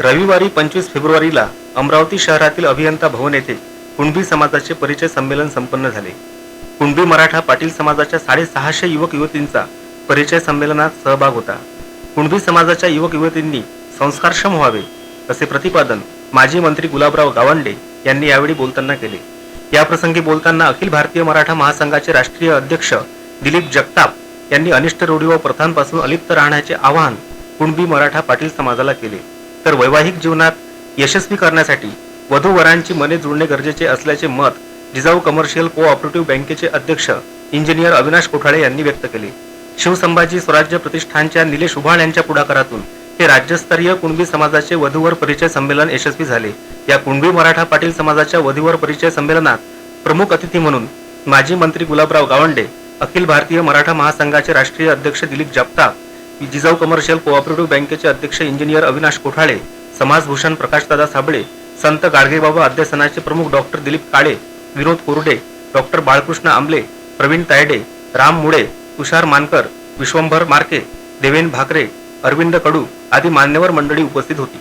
रविवारी पंचवीस फेब्रुवारीला अमरावती शहरातील अभियंता भवन येथे कुणबी समाजाचे परिचय संमेलन संपन्न झाले. कुणबी मराठा पाटील समाजाच्या साडेसहाशे युवक युवतींचा परिचय संमेलनात सहभाग होता. कुणबी समाजाच्या युवक युवतींनी संस्कारक्षम व्हावे असे प्रतिपादन माजी मंत्री गुलाबराव गावंडे यांनी यावेळी बोलताना केले. याप्रसंगी बोलताना अखिल भारतीय मराठा महासंघाचे राष्ट्रीय अध्यक्ष दिलीप जगताप यांनी अनिष्ट रूढी व प्रथांपासून अलिप्त राहण्याचे आवाहन कुणबी मराठा पाटील समाजाला केले. तर वैवाहिक जीवनात यशस्वी करण्यासाठी वधूवरांची मने जुळणे गरजेचे असल्याचे मत जिजाऊ कमर्शियल कोऑपरेटिव्ह बँकेचे अध्यक्ष इंजिनियर अविनाश कोठाळे यांनी व्यक्त केले. शिवसंभाजी स्वराज्य प्रतिष्ठानच्या निलेश उभाळ यांच्या पुढाकारातून हे राज्यस्तरीय कुणबी समाजाचे वधूवर परिचय संमेलन यशस्वी झाले. या कुणबी मराठा पाटील समाजाच्या वधूवर परिचय संमेलनात प्रमुख अतिथी म्हणून माजी मंत्री गुलाबराव गावंडे अखिल भारतीय मराठा महासंघाचे राष्ट्रीय अध्यक्ष दिलीप जगताप जिजाऊ कमर्शियल कोऑपरेटिव्ह बँकेचे अध्यक्ष इंजिनियर अविनाश कोठाळे समाजभूषण प्रकाशदादा साबळे संत गाडगेबाबा अध्यासनाचे प्रमुख डॉक्टर दिलीप काळे विनोद कोरडे डॉक्टर बाळकृष्ण आंबले प्रवीण तायडे राम मुळे तुषार मानकर विश्वंभर मार्के देवेन भाकरे अरविंद कडू आदी मान्यवर मंडळी उपस्थित होती.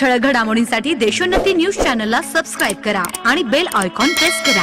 ठळक घडामोडींसाठी देशोन्नती न्यूज चॅनलला सबस्क्राईब करा आणि बेल आयकॉन प्रेस करा.